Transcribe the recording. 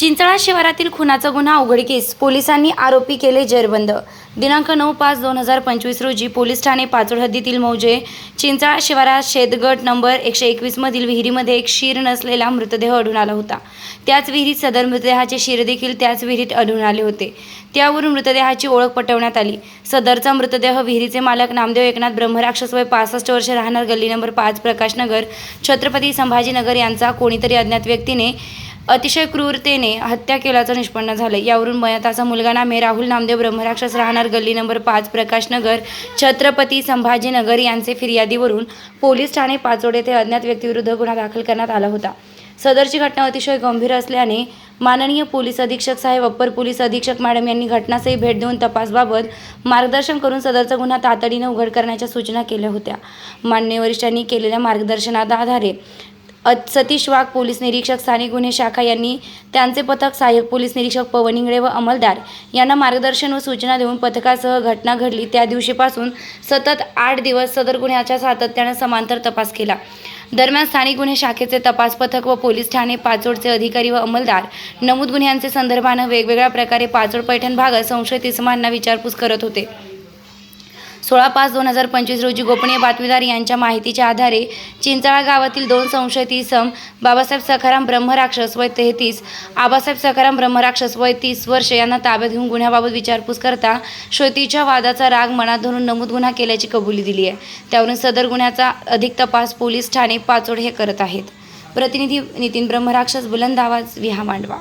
चिंचळा शिवारातील खुनाचा गुन्हा उघडकीस. पोलिसांनी आरोपी केले जेरबंद. दिनांक नऊ पाच दोन हजार पंचवीस रोजी पोलीस ठाणे पाचोड हद्दीतील मौजे चिंचळा शिवारात शेतगट नंबर एकशे एकवीसमधील विहिरीमध्ये एक शीर नसलेला मृतदेह आढळून आला होता. त्याच विहिरीत सदर मृतदेहाचे शिरदेखील त्याच विहिरीत आढळून आले होते. त्यावरून मृतदेहाची ओळख पटवण्यात आली. सदरचा मृतदेह विहिरीचे मालक नामदेव एकनाथ ब्रह्मराक्षस वय पासष्ट वर्षे राहणार गल्ली नंबर पाच प्रकाशनगर छत्रपती संभाजीनगर यांचा कोणीतरी अज्ञात व्यक्तीने अतिशय क्रूरतेने हत्या केल्याचं निष्पन्न झालं यावरून मयताचा मुलगा नामे राहुल नामदेव ब्रह्मराक्षस राहणार गल्ली नंबर पाच प्रकाशनगर छत्रपती संभाजीनगर यांचे फिर्यादीवरून पोलीस ठाणे पाचोड येथे अज्ञात व्यक्तीविरुद्ध गुन्हा दाखल करण्यात आला होता. सदरची घटना अतिशय गंभीर असल्याने माननीय पोलीस अधीक्षक साहेब अप्पर पोलीस अधीक्षक मॅडम यांनी घटनास्थळी भेट देऊन तपासबाबत मार्गदर्शन करून सदरचा गुन्हा तातडीने उघड करण्याच्या सूचना केल्या होत्या. मान्य वरिष्ठांनी केलेल्या मार्गदर्शनाच्या आधारे सतीश वाघ पोलीस निरीक्षक स्थानिक गुन्हे शाखा यांनी त्यांचे पथक सहाय्यक पोलीस निरीक्षक पवन इंगळे व अंमलदार यांना मार्गदर्शन व सूचना देऊन पथकासह घटना घडली. त्या दिवशीपासून सतत आठ दिवस सदर गुन्ह्याच्या सातत्यानं समांतर तपास केला. दरम्यान स्थानिक गुन्हे शाखेचे तपास पथक व पोलीस ठाणे पाचोडचे अधिकारी व अंमलदार नमूद गुन्ह्यांचे संदर्भानं वेगवेगळ्या प्रकारे पाचोड पैठण भागात संशयित इसमांना विचारपूस करत होते. सोळा पाच दोन हजार पंचवीस रोजी गोपनीय बातमीदार यांच्या माहितीच्या आधारे चिंचाळा गावातील दोन संशयित इसम बाबासाहेब सखाराम ब्रह्मराक्षस वय तेहतीस आबासाहेब सखाराम ब्रह्मराक्षस वय तीस वर्ष यांना ताब्यात घेऊन गुन्ह्याबाबत विचारपूस करता श्रोतीच्या वादाचा राग मनात धरून नमूद गुन्हा केल्याची कबुली दिली आहे. त्यावरून सदर गुन्ह्याचा अधिक तपास पोलीस ठाणे पाचोड हे करत आहेत. प्रतिनिधी नितीन ब्रह्मराक्षस बुलंद आवाज विहा मांडवा